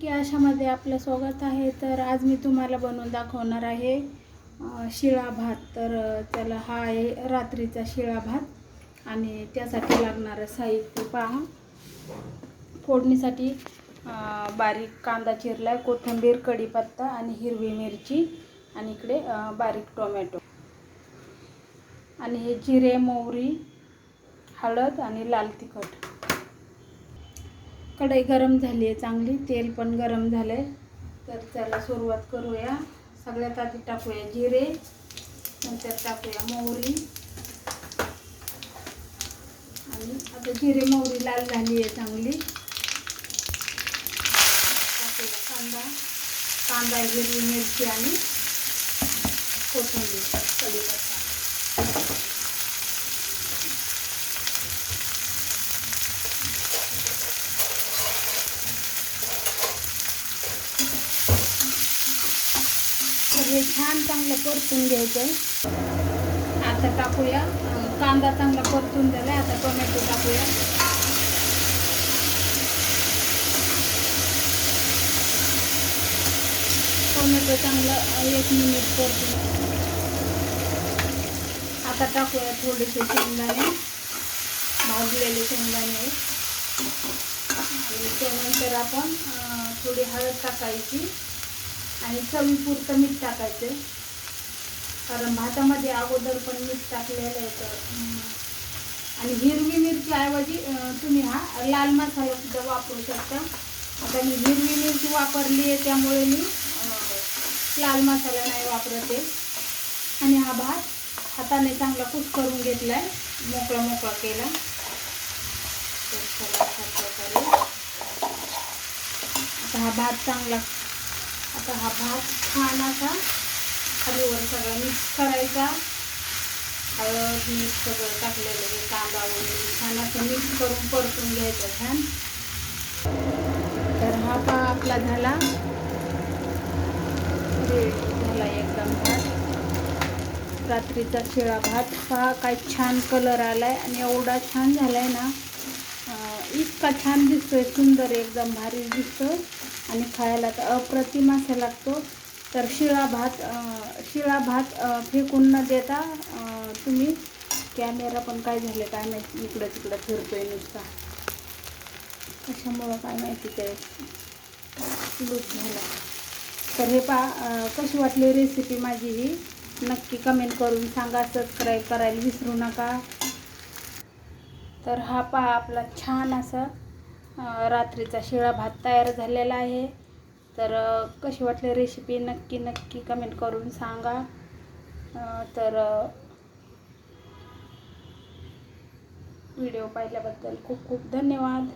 की अशामध्ये आपलं स्वागत आहे. तर आज मी तुम्हाला बनवून दाखवणार आहे शिळा भात. तर त्याला हा आहे रात्रीचा शिळा भात. आणि त्यासाठी लागणारं साहित्य पहा. फोडणीसाठी बारीक कांदा चिरला आहे कोथिंबीर कढीपत्ता आणि हिरवी मिरची आणि इकडे बारीक टोमॅटो. आणि हे जिरे मोहरी हळद आणि लाल तिखट. कढई गरम झाली आहे चांगली तेल पण गरम झालं आहे तर त्याला सुरुवात करूया. सगळ्यात आधी टाकूया जिरे नंतर टाकूया मोहरी. आणि आता जिरे मोहरी लाल झाली आहे चांगली. टाकूया कांदा. कांदा हिरवी मिरची आणि कोथिंबीर कढीपत्ता. हे छान चांगलं परतून घ्यायचं आहे आता टाकूया. कांदा चांगला परतून झाला आता टोमॅटो टाकूया. टोमॅटो चांगलं एक मिनिट परतून. आता टाकूया थोडेसे शेंगदाणे. भाजलेले शेंगदाणे आहेत. त्यानंतर आपण थोडी हळद टाकायची. आणि चवीपुरतं मीठ टाकायचं. कारण भातामध्ये अगोदर पण मीठ टाकलेलं आहे तर आणि हिरवी मिरची ऐवजी तुम्ही हा लाल मसाला सुद्धा वापरू शकता. आता मी हिरवी मिरची वापरली आहे त्यामुळे मी लाल मसाला नाही वापरते. आणि हा भात हाताने चांगला कुस करून घेतला आहे मोकळा मोकळा केला. तर आता हा भात चांगला आता हा भात छान असा खालीवर सगळा मिक्स करायचा. हळद मीठ सगळं टाकलेलं हे कांदा वगैरे छान असं मिक्स करून परतून घ्यायचं छान. तर हा पा आपला झाला. झाला एकदम भात. रात्रीचा शिळा भात. पहा काय छान कलर आलाय आणि एवढा छान झालाय ना. इतका छान दिसतोय सुंदर एकदम भारी दिसतोय. आणि खायला तर अप्रतिम असा लागतो. तर शिळा भात शिळा भात फेकून न देता तुम्ही कॅमेरा पण काय झाले काय माहिती इकडं तिकडं फिरतोय नुसता. कशामुळं काय माहिती ते. लूज झाला. तर हे पा कशी वाटली रेसिपी माझी ही? नक्की कमेंट करून सांगा सबस्क्राईब करायला विसरू नका. तर हा पहा आपला छान असा रात्रीचा शिळा भात तयार झालेला आहे. तर कशी वाटली रेसिपी नक्की नक्की कमेंट करून सांगा. तर व्हिडिओ पाहिल्याबद्दल खूप खूप धन्यवाद.